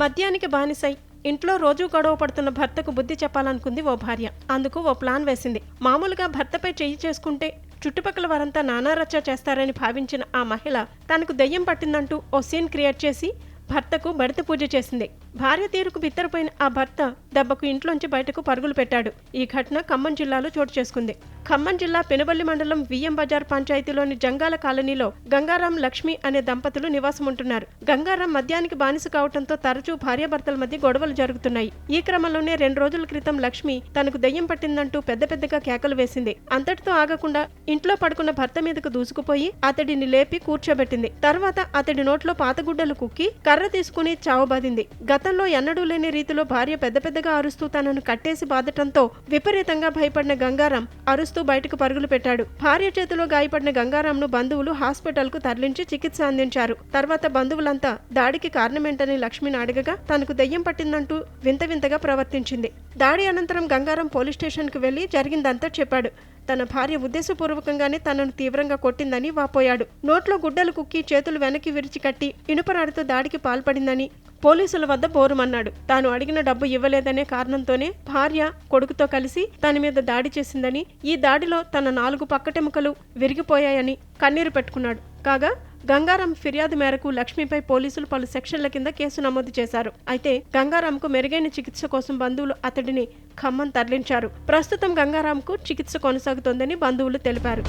మద్యానికి బానిసై. ఇంట్లో రోజూ గొడవ పడుతున్న భర్తకు బుద్ధి చెప్పాలనుకుంది ఓ భార్య. అందుకు ఓ ప్లాన్ వేసింది. మామూలుగా భర్తపై చెయ్యి చేసుకుంటే చుట్టుపక్కల వారంతా నానారచ్చ చేస్తారని భావించిన ఆ మహిళ తనకు దెయ్యం పట్టిందంటూ ఓ సీన్ క్రియేట్ చేసి భర్తకు బడిత పూజ చేసింది. భార్య తీరుకు బిత్తరపోయిన ఆ భర్త దెబ్బకు ఇంట్లోంచి బయటకు పరుగులు పెట్టాడు. ఈ ఘటన ఖమ్మం జిల్లాలో చోటు చేసుకుంది. ఖమ్మం జిల్లా పెనుబల్లి మండలం విఎం బజార్ పంచాయతీలోని జంగాల కాలనీలో గంగారాం లక్ష్మి అనే దంపతులు నివాసం ఉంటున్నారు గంగారాం మద్యానికి బానిస కావడంతో తరచూ భార్యాభర్తల మధ్య గొడవలు జరుగుతున్నాయి. ఈ క్రమంలోనే రెండు రోజుల క్రితం లక్ష్మి తనకు దెయ్యం పట్టిందంటూ పెద్ద పెద్దగా కేకలు వేసింది. అంతటితో ఆగకుండా ఇంట్లో పడుకున్న భర్త మీదకు దూసుకుపోయి అతడిని లేపి కూర్చోబెట్టింది. తర్వాత అతడి నోట్లో పాతగుడ్డలు కుక్కి కర్ర తీసుకుని చావబాదింది గతంలో ఎన్నడూ లేని రీతిలో భార్య పెద్ద పెద్దగా అరుస్తూ తనను కట్టేసి బాధటంతో విపరీతంగా భయపడిన గంగారాం అరుస్తూ బయటకు పరుగులు పెట్టాడు. భార్య చేతిలో గాయపడిన గంగారాంను బంధువులు హాస్పిటల్కు తరలించి చికిత్స అందించారు. తర్వాత బంధువులంతా దాడికి కారణమేంటని లక్ష్మిని అడగగా తనకు దెయ్యం పట్టిందంటూ వింత వింతగా ప్రవర్తించింది. దాడి అనంతరం గంగారాం పోలీస్ స్టేషన్కు వెళ్ళి జరిగిందంతా చెప్పాడు. తన భార్య ఉద్దేశపూర్వకంగానే తనను తీవ్రంగా కొట్టిందని వాపోయాడు. నోట్లో గుడ్డలు కుక్కి చేతులు వెనక్కి విరిచి కట్టి ఇనుపరాడితో దాడికి పాల్పడిందని పోలీసుల వద్ద బోరుమన్నాడు. తాను అడిగిన డబ్బు ఇవ్వలేదనే కారణంతోనే భార్య కొడుకుతో కలిసి తన మీద దాడి చేసిందని ఈ దాడిలో తన నాలుగు పక్కటెముకలు విరిగిపోయాయని కన్నీరు పెట్టుకున్నాడు. కాగా గంగారాం ఫిర్యాదు మేరకు లక్ష్మిపై పోలీసులు పలు సెక్షన్ల కింద కేసు నమోదు చేశారు. అయితే గంగారాంకు మెరుగైన చికిత్స కోసం బంధువులు అతడిని ఖమ్మం తరలించారు. ప్రస్తుతం గంగారాంకు చికిత్స కొనసాగుతోందని బంధువులు తెలిపారు.